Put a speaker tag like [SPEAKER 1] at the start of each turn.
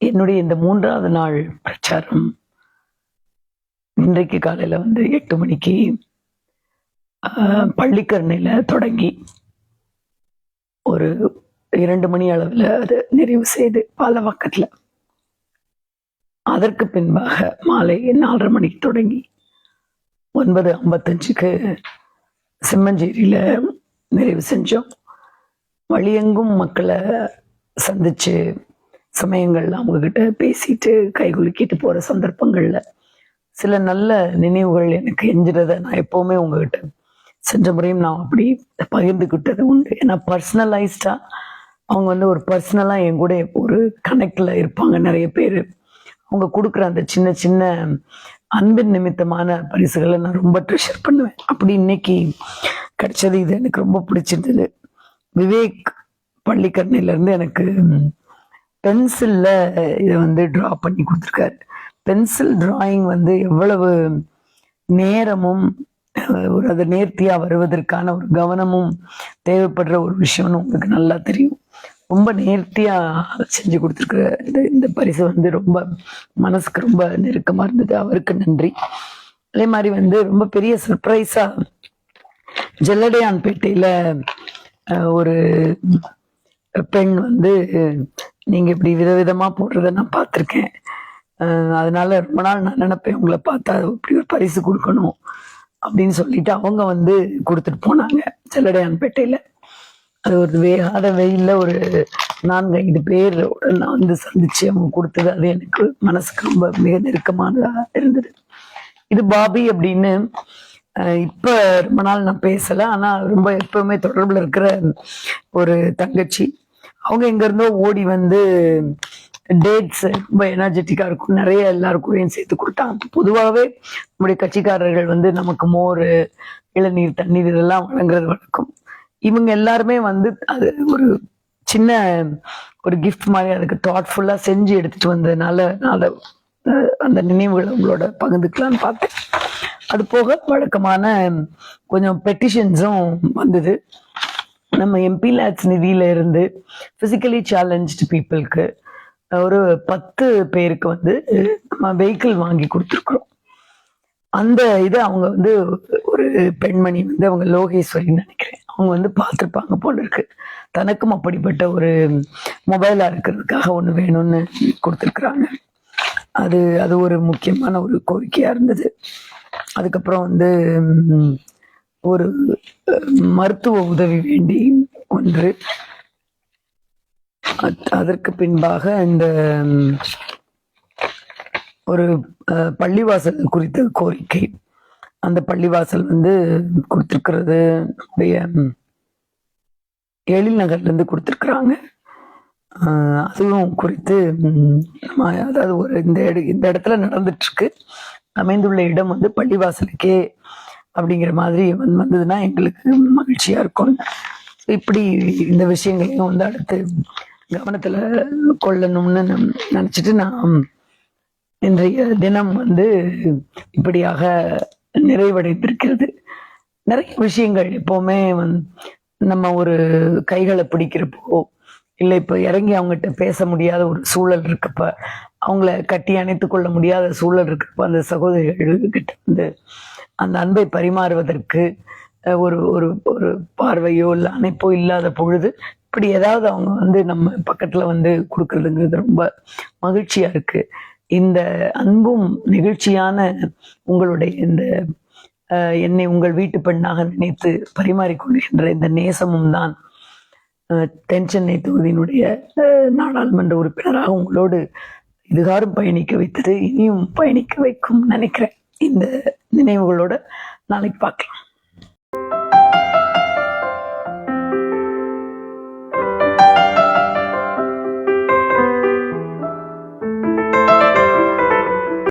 [SPEAKER 1] என்னுடைய இந்த மூன்றாவது நாள் பிரச்சாரம் இன்றைக்கு காலையில் வந்து எட்டு மணிக்கு பள்ளிக்கரணையில் தொடங்கி ஒரு இரண்டு மணி அளவில் அது நிறைவு செய்து பாலவாக்கத்தில். அதற்கு பின்பாக மாலை நாலரை மணிக்கு தொடங்கி ஒன்பது ஐம்பத்தஞ்சுக்கு சிம்மஞ்சேரியில் நிறைவு செஞ்சோம். வழியெங்கும் மக்களை சந்திச்சு சமயங்கள்ல அவங்கக்கிட்ட பேசிட்டு கைகுலுக்கிட்டு போகிற சந்தர்ப்பங்களில் சில நல்ல நினைவுகள் எனக்கு எஞ்சிறத நான் எப்போவுமே உங்ககிட்ட சென்ற முறையும் நான் அப்படி பகிர்ந்துக்கிட்டது உண்டு. ஏன்னா பர்சனலைஸ்டாக அவங்க வந்து ஒரு பர்சனலாக என் கூட ஒரு கனெக்டில் இருப்பாங்க நிறைய பேர். அவங்க கொடுக்குற அந்த சின்ன சின்ன அன்பின் நிமித்தமான பரிசுகளை நான் ரொம்ப ட்ரெஷர் பண்ணுவேன். அப்படி இன்னைக்கு கிடைச்சது இது எனக்கு ரொம்ப பிடிச்சிருந்தது. விவேக் பள்ளிக்கரணையிலேருந்து எனக்கு பென்சில்ல இதை வந்து ட்ரா பண்ணி கொடுத்துருக்காரு. பென்சில் டிராயிங் வந்து எவ்வளவு நேரமும் ஒரு அது நேர்த்தியாக வருவதற்கான ஒரு கவனமும் தேவைப்படுற ஒரு விஷயம்னு உங்களுக்கு நல்லா தெரியும். ரொம்ப நேர்த்தியாக செஞ்சு கொடுத்துருக்குற இந்த இந்த பரிசு வந்து ரொம்ப மனசுக்கு ரொம்ப நெருக்கமாக இருந்தது. அவருக்கு நன்றி. அதே மாதிரி வந்து ரொம்ப பெரிய சர்ப்ரைஸாக ஜெல்லடையான்பேட்டையில் ஒரு பெண் வந்து நீங்கள் இப்படி விதவிதமாக போடுறத நான் பார்த்துருக்கேன். அதனால ரொம்ப நாள் நான் நினைப்பேன் உங்களை பார்த்தா இப்படி ஒரு பரிசு கொடுக்கணும் அப்படின்னு சொல்லிட்டு அவங்க வந்து கொடுத்துட்டு போனாங்க செல்லடையான்பேட்டையில். அது ஒரு வேகாத வெயில்ல ஒரு நான்கு ஐந்து பேரோட நான் வந்து சந்திச்சு அவங்க கொடுத்தது அது எனக்கு மனசுக்கு ரொம்ப மிக நெருக்கமானதாக இருந்தது. இது பாபி அப்படின்னு இப்போ இப்ப ரொம்ப நாள் நான் பேசல ஆனா ரொம்ப எப்பவுமே தொடர்பில் இருக்கிற ஒரு தங்கச்சி. அவங்க எங்க இருந்தோ ஓடி வந்து டேட்ஸ் ரொம்ப எனர்ஜெட்டிக்கா இருக்கும். நிறைய எல்லாருக்கும் சேர்த்து கொடுத்தாங்க. பொதுவாகவே நம்முடைய கட்சிக்காரர்கள் வந்து நமக்கு மோர் இளநீர் தண்ணீர் இதெல்லாம் வழங்குறது வழக்கம். இவங்க எல்லாருமே வந்து அது ஒரு சின்ன ஒரு கிஃப்ட் மாதிரி அதுக்கு தாட்ஃபுல்லா செஞ்சு எடுத்துட்டு வந்ததுனால நான் அதை அந்த நினைவுகளை உங்களோட பகிர்ந்துக்கலாம்னு பார்த்தேன். அது போக வழக்கமான கொஞ்சம் பெட்டிஷன்ஸும் வந்தது. நம்ம எம்பி லேட்ஸ் நிதியில இருந்து பிசிக்கலி சேலஞ்சு பீப்புளுக்கு ஒரு பத்து பேருக்கு வந்து நம்ம வெஹிக்கிள் வாங்கி கொடுத்துருக்குறோம். அந்த இதை அவங்க வந்து ஒரு பெண்மணி வந்து அவங்க லோகேஸ்வரின்னு நினைக்கிறேன். அவங்க வந்து பார்த்துருப்பாங்க போல இருக்கு. தனக்கும் அப்படிப்பட்ட ஒரு மொபைலா இருக்கிறதுக்காக ஒன்று வேணும்னு கொடுத்துருக்குறாங்க. அது அது ஒரு முக்கியமான ஒரு கோரிக்கையா இருந்தது. அதுக்கப்புறம் வந்து ஒரு மருத்துவ உதவி வேண்டி ஒன்று. அதற்கு பின்பாக இந்த ஒரு பள்ளிவாசல் குறித்த கோரிக்கை. அந்த பள்ளிவாசல் வந்து கொடுத்துருக்கிறது. நம்முடைய எழில் நகர்லேருந்து கொடுத்துருக்குறாங்க. அதுவும் குறித்து நம்ம அதாவது ஒரு இந்த இட இந்த இடத்துல நடந்துட்டுருக்கு. அமைந்துள்ள இடம் வந்து பள்ளிவாசலுக்கே. அப்படிங்கிற மாதிரி வந்து வந்ததுன்னா எங்களுக்கு மகிழ்ச்சியா இருக்கும். இப்படி இந்த விஷயங்களையும் வந்து அடுத்து கவனத்துல கொள்ளணும்னு நினச்சிட்டு நினைச்சிட்டு நான் இன்றைய தினம் வந்து இப்படியாக நிறைவடைந்திருக்கிறது. நிறைய விஷயங்கள் எப்பவுமே வந்து நம்ம ஒரு கைகளை பிடிக்கிறப்போ இல்லை இப்போ இறங்கி அவங்ககிட்ட பேச முடியாத ஒரு சூழல் இருக்கப்ப அவங்கள கட்டி அணைத்து கொள்ள முடியாத சூழல் இருக்கிறப்ப அந்த சகோதரிகள் கிட்ட வந்து அந்த அன்பை பரிமாறுவதற்கு ஒரு ஒரு ஒரு பார்வையோ இல்லை அணைப்போ இல்லாத பொழுது இப்படி ஏதாவது அவங்க வந்து நம்ம பக்கத்துல வந்து கொடுக்கறதுங்கிறது ரொம்ப மகிழ்ச்சியா இருக்கு. இந்த அன்பும் நெகிழ்ச்சியான உங்களுடைய இந்த அஹ், என்னை உங்கள் வீட்டு பெண்ணாக நினைத்து பரிமாறிக்கொள்கின்ற இந்த நேசமும் தான் அஹ், தென் சென்னை தொகுதியினுடைய நாடாளுமன்ற உறுப்பினராக உங்களோடு இதுகாரும் பயணிக்க வைத்தது இனியும் பயணிக்க வைக்கும் நினைக்கிறேன். இந்த நினைவுகளோட நாளைக்கு பார்க்கலாம்.